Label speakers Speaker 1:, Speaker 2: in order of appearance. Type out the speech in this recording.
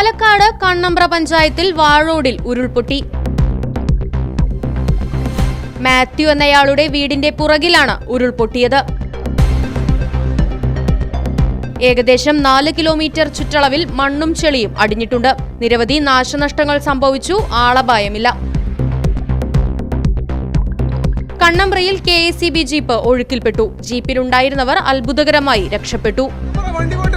Speaker 1: പാലക്കാട് കണ്ണമ്പ്ര പഞ്ചായത്തിൽ വാഴോടിൽ ഉരുൾപൊട്ടി. മാത്യു എന്നയാളുടെ വീടിന്റെ പുറകിലാണ് ഉരുൾപൊട്ടിയത്. ഏകദേശം നാല് കിലോമീറ്റർ ചുറ്റളവിൽ മണ്ണും ചെളിയും അടിഞ്ഞിട്ടുണ്ട്. നിരവധി നാശനഷ്ടങ്ങൾ സംഭവിച്ചു ആളപായമില്ല. കണ്ണമ്പ്രയിൽ K S C B jeep ഒഴുക്കിൽപ്പെട്ടു. ജീപ്പിലുണ്ടായിരുന്നവർ അത്ഭുതകരമായി രക്ഷപ്പെട്ടു.
Speaker 2: വണ്ടി വണ്ടി